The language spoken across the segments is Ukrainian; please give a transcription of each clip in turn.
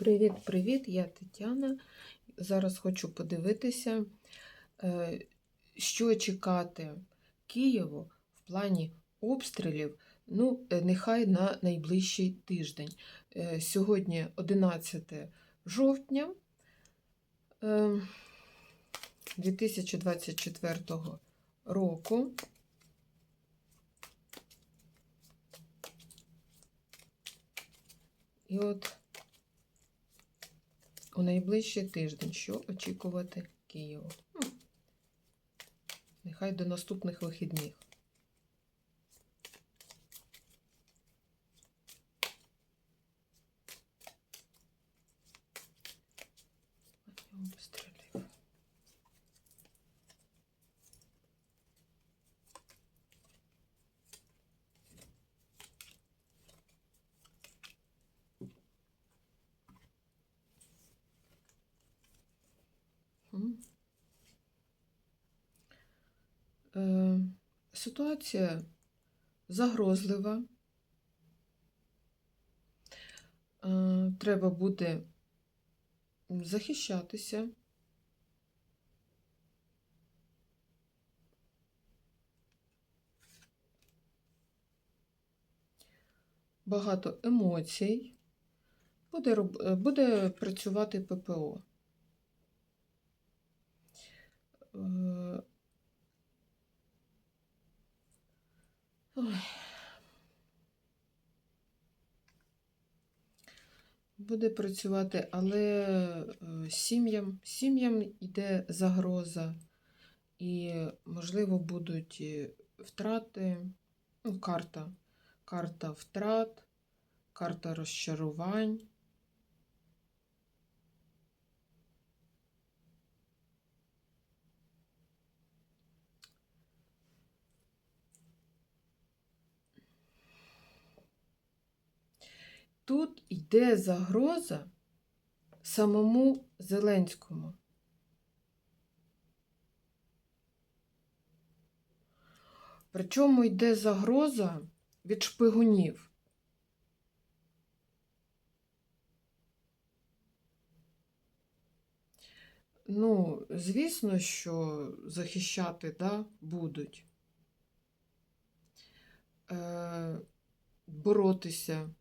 Привіт-привіт, я Тетяна. Зараз хочу подивитися, е, що чекати Києву в плані обстрілів, ну, е, нехай на найближчий тиждень. Е, Сьогодні 11 жовтня е, 2024 року. І от у найближчий тиждень, що очікувати Києву. Нехай до наступних вихідних. Ситуація загрозлива. Е, Треба буде захищатися. Багато емоцій. Буде, е, буде працювати ППО. Буде працювати, але е, сім'ям, сім'ям йде загроза, і, можливо, будуть втрати, ну, карта, карта втрат, карта розчарувань. Тут йде загроза самому Зеленському. Причому йде загроза від шпигунів. Ну, звісно, що захищати да, будуть. Е, боротися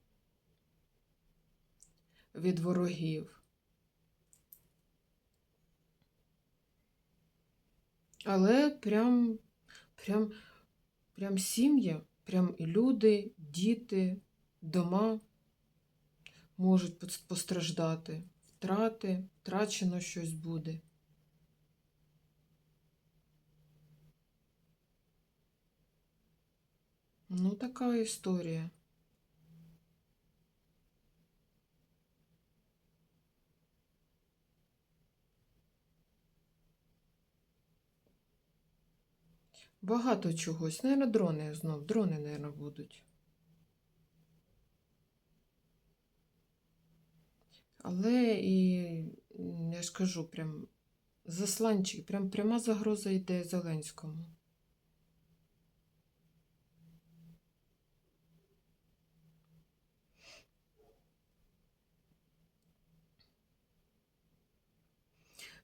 від ворогів. Але прям, прям, прям сім'я, прям і люди, діти, дома можуть постраждати. Втрати, втрачено щось буде. Ну, така історія. Багато чогось. Наверно, дрони знов. Дрони, наверно, будуть. Але і, я ж кажу, прям засланчик, прям пряма загроза йде Зеленському.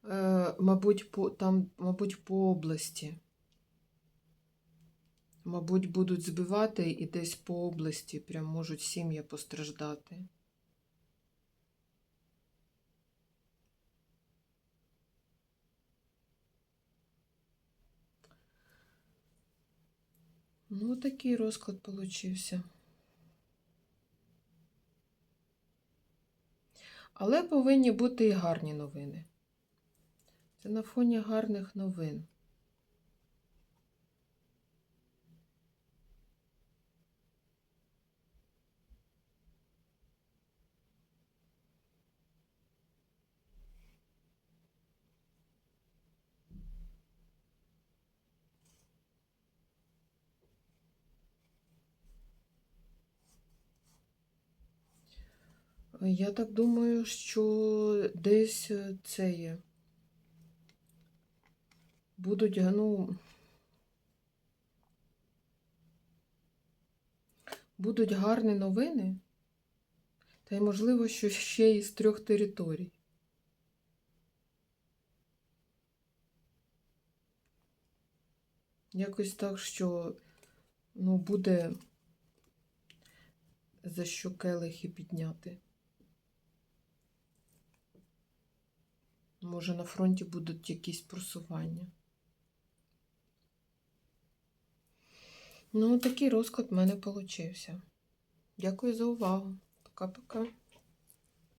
Е, мабуть, по, там, мабуть, по області. Мабуть, будуть збивати і десь по області прям можуть сім'ї постраждати. Ну, такий розклад получився. Але повинні бути і гарні новини. Це на фоні гарних новин. Я так думаю, що десь е, це є. Будуть, ну, будуть гарні новини. Та й можливо, що ще із трьох територій. Якось так, що ну, буде за що келихи підняти. Може, на фронті будуть якісь просування. Ну, такий розклад в мене получився. Дякую за увагу. Пока-пока.